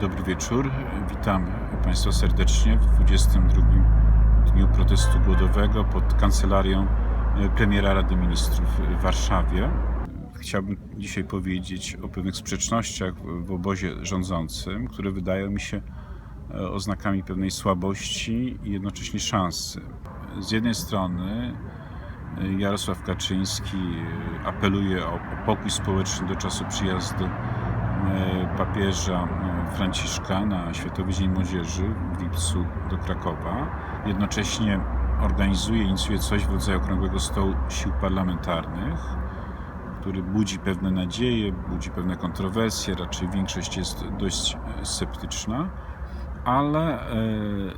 Dobry wieczór. Witam Państwa serdecznie w 22 dniu protestu głodowego pod kancelarią e, premiera Rady Ministrów w Warszawie. Chciałbym dzisiaj powiedzieć o pewnych sprzecznościach w obozie rządzącym, które wydają mi się e, oznakami pewnej słabości i jednocześnie szansy. Z jednej strony e, Jarosław Kaczyński apeluje o, pokój społeczny do czasu przyjazdu papieża e, Franciszka na Światowy Dzień Młodzieży w lipcu do Krakowa. Jednocześnie organizuje, inicjuje coś w rodzaju okrągłego stołu sił parlamentarnych, który budzi pewne nadzieje, budzi pewne kontrowersje, raczej większość jest dość e, sceptyczna. Ale e,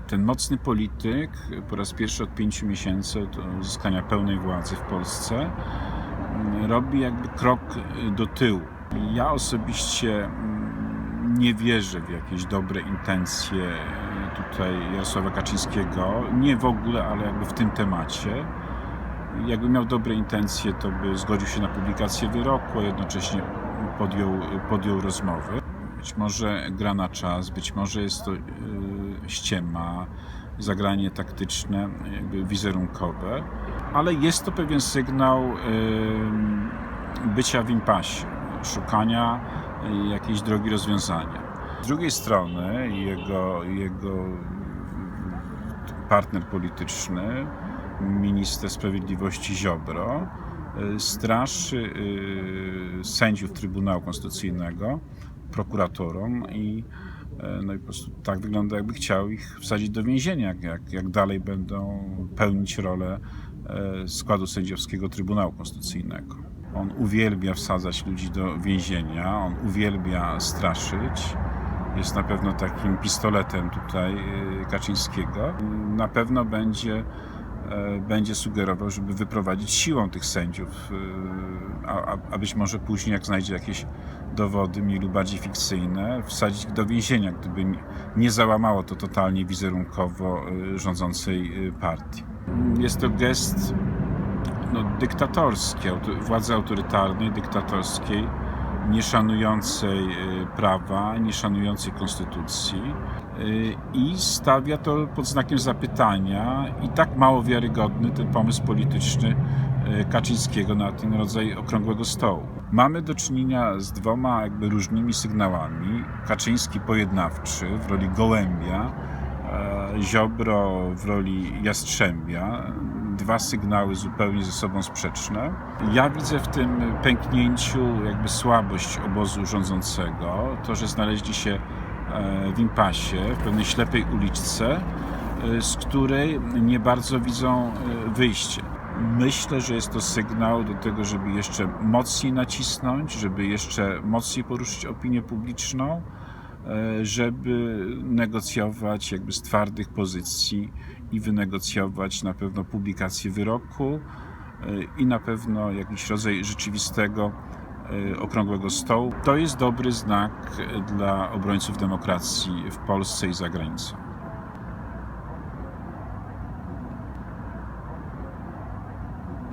ten mocny polityk po raz pierwszy od pięciu miesięcy od uzyskania pełnej władzy w Polsce m, robi jakby krok do tyłu. Ja osobiście mm, nie wierzę w jakieś dobre intencje tutaj Jarosława Kaczyńskiego. Nie w ogóle, ale jakby w tym temacie. Jakby miał dobre intencje, to by zgodził się na publikację wyroku, a jednocześnie podjął, podjął rozmowy. Być może gra na czas, być może jest to yy, ściema, zagranie taktyczne, jakby wizerunkowe, ale jest to pewien sygnał bycia w impasie, szukania jakiejś drogi rozwiązania. Z drugiej strony jego, jego partner polityczny, minister sprawiedliwości Ziobro, y, straszy y, sędziów Trybunału Konstytucyjnego, prokuratorom i, y, no i po prostu tak wygląda, jakby chciał ich wsadzić do więzienia, jak, jak, dalej będą pełnić rolę składu sędziowskiego Trybunału Konstytucyjnego. On uwielbia wsadzać ludzi do więzienia, on uwielbia straszyć jest na pewno takim pistoletem tutaj y, Kaczyńskiego. Na pewno będzie, e, będzie sugerował, żeby wyprowadzić siłą tych sędziów, y, a, a- być może później, jak znajdzie jakieś dowody mniej lub bardziej fikcyjne, wsadzić do więzienia, gdyby nie- załamało to totalnie wizerunkowo y, rządzącej partii. Jest to gest no, dyktatorski, auto- władzy autorytarnej, dyktatorskiej, nie szanującej y, prawa, nie szanującej konstytucji y, i stawia to pod znakiem zapytania i tak mało wiarygodny ten pomysł polityczny y, Kaczyńskiego na ten rodzaj okrągłego stołu. Mamy do czynienia z dwoma jakby różnymi sygnałami. Kaczyński pojednawczy w roli gołębia, Ziobro w roli jastrzębia. Dwa sygnały zupełnie ze sobą sprzeczne. Ja widzę w tym pęknięciu jakby słabość obozu rządzącego, to, że znaleźli się e, w impasie, w pewnej ślepej uliczce, e, z której nie bardzo widzą e, wyjście. Myślę, że jest to sygnał do tego, żeby jeszcze mocniej nacisnąć, żeby jeszcze mocniej poruszyć opinię publiczną, żeby negocjować jakby z twardych pozycji i wynegocjować na pewno publikację wyroku e, i na pewno jakiś rodzaj rzeczywistego e, okrągłego stołu. To jest dobry znak e, dla obrońców demokracji w Polsce i za granicą.